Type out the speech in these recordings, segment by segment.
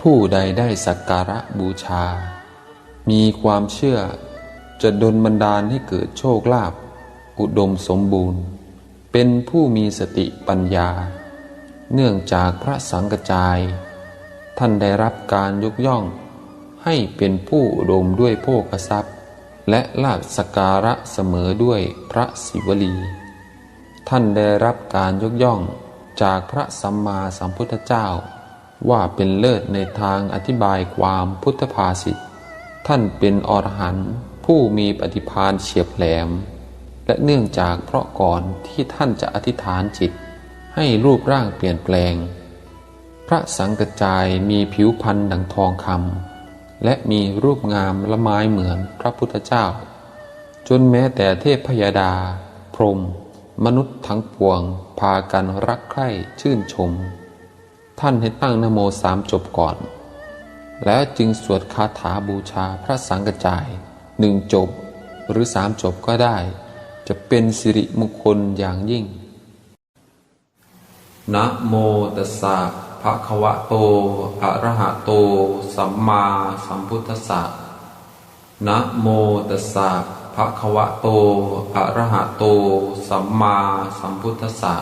ผู้ใดได้สักการะบูชา มีความเชื่อจะดลบันดาลให้เกิดโชคลาภอุดมสมบูรณ์ เป็นผู้มีสติปัญญา เนื่องจากพระสังกจาย ท่านได้รับการยกย่อง ให้เป็นผู้อุดมด้วยโภคทรัพย์ และลาภสกการะเสมอด้วยพระศิวลี ท่านได้รับการยกย่องจากพระสัมมาสัมพุทธเจ้า ว่าเป็นเลิศในทางอธิบายความพุทธภาษิต ท่านเป็นอรหันต์ผู้มีปฏิภาณเฉียบแหลม และเนื่องจากเพราะก่อนที่ท่านจะอธิษฐานจิต ให้รูปร่างเปลี่ยนแปลง พระสังกจายมีผิวพรรณดังทองคำและมีรูปงามละไม้เหมือนพระพุทธเจ้า จนแม้แต่เทพพยาดา พรหมมนุษย์ทั้งปวงพากันรักใคร่ชื่นชม ท่านให้ตั้งนโมสามจบก่อน แล้วจึงสวดคาถาบูชาพระสังกจายหนึ่งจบหรือสามจบก็ได้ จะเป็นสิริมงคลอย่างยิ่ง นะโมตัสสะภะคะวะโต อะระหะโต สัมมาสัมพุทธัสสะ นะโมตัสสะภะคะวะโต อะระหะโต สัมมาสัมพุทธัสสะ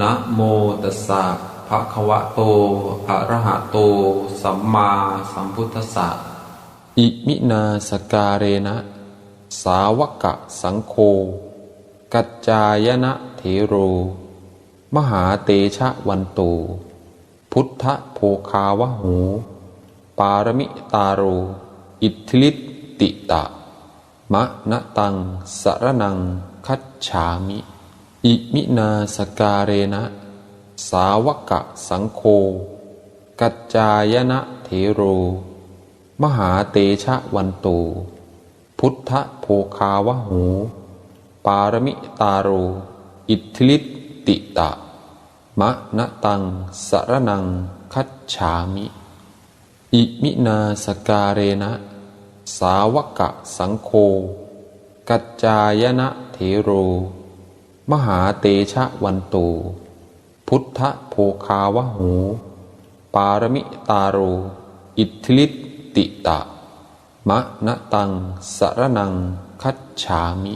นะโมตัสสะ ภะคะวะโตอะระหะโต สัมมาสัมพุทธัสสะอิมินาสการเรนะ สาวกะสังโฆกัจจายนะเถโร มหาเตชะวันโต พุทธโภคาวะหูปารมิตาโร อิทธิลิตติตะ มะนะตังสารนังคัจฉามิ อิมินาสการเรนะ สาวกะสังโฆกัจจายนะเถโร มหาเตชะวันโตพุทธโภคาวะหู ปารมิตาโร อิทธิลิตติตะ มะนะตังสรนังคัจฉามิ อิมินาสการเรนะ สาวกะสังโฆกัจจายนะเถโร มหาเตชะวันโต พุทธโภคาวะหูปารมิตาโร อิทธิลิตติตะ มะนะตังสารนังคัจฉามิ